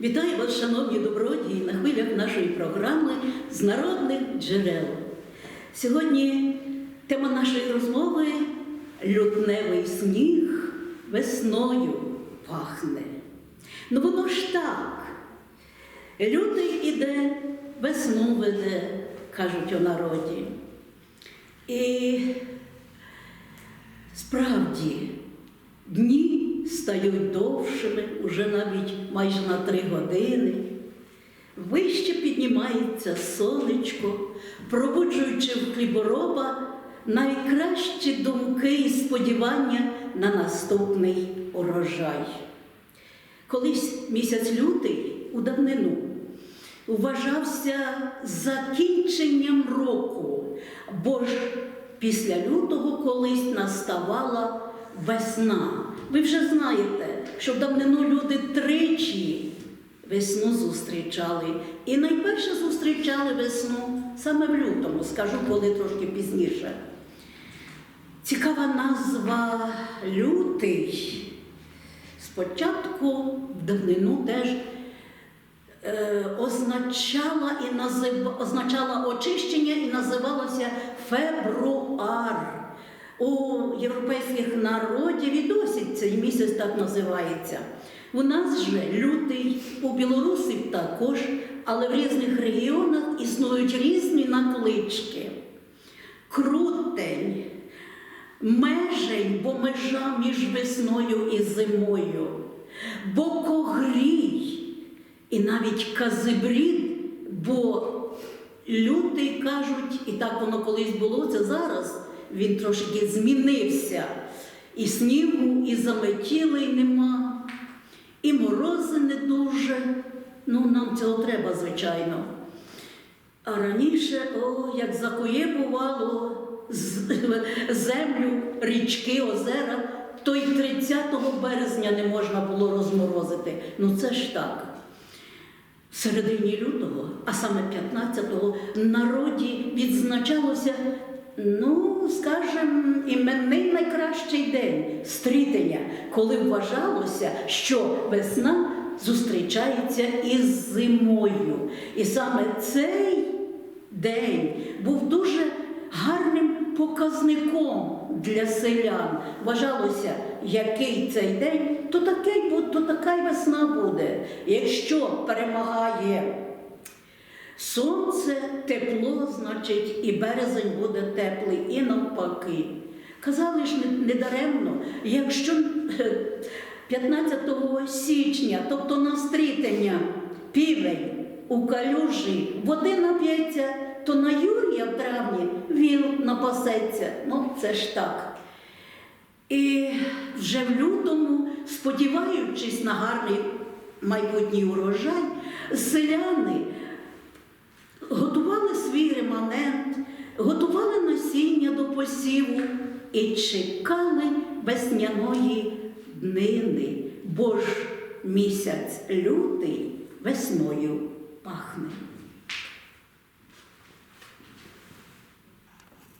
Вітаю вас, шановні добродії, на хвилях нашої програми з народних джерел. Сьогодні тема нашої розмови лютневий сніг весною пахне. Ну воно ж так. Лютий іде, весну веде, кажуть у народі. І справді дні стають довшими, уже навіть майже на три години. Вище піднімається сонечко, пробуджуючи в хлібороба найкращі думки і сподівання на наступний урожай. Колись місяць лютий у давнину вважався закінченням року, бо ж після лютого колись наставала весна. Ви вже знаєте, що в давнину люди тричі весну зустрічали. І найперше зустрічали весну саме в лютому, скажу коли трошки пізніше. Цікава назва лютий. Спочатку в давнину теж е, означала, і назив... означала очищення і називалося фебруар. У європейських народів і досі цей місяць так називається. У нас же лютий, у білорусів також, але в різних регіонах існують різні наклички. Крутень, межень, бо межа між весною і зимою, бокогрій і навіть казибрід, бо лютий кажуть, і так воно колись було, це зараз він трошки змінився. І снігу, і заметілий нема, і морози не дуже. Ну, нам цього треба, звичайно. А раніше, о, як закує бувало землю, річки, озера, то й 30 березня не можна було розморозити. Ну це ж так. В середині лютого, а саме 15-го, народі відзначалося, ну, скажем, іменний найкращий день стрітення, коли вважалося, що весна зустрічається із зимою. І саме цей день був дуже гарним показником для селян. Вважалося, який цей день, то такий то така й весна буде. Якщо перемагає сонце, тепло, значить і березень буде теплий, і навпаки. Казали ж не- недаремно, якщо е, 15 січня, тобто на стрітення, півень у калюжі, води нап'ється, то на Юрія в травні віл напасеться. Ну, це ж так. І вже в лютому, сподіваючись на гарний майбутній урожай, селяни свій готували насіння до посіву і чекали весняної днини, бо ж місяць лютий весною пахне.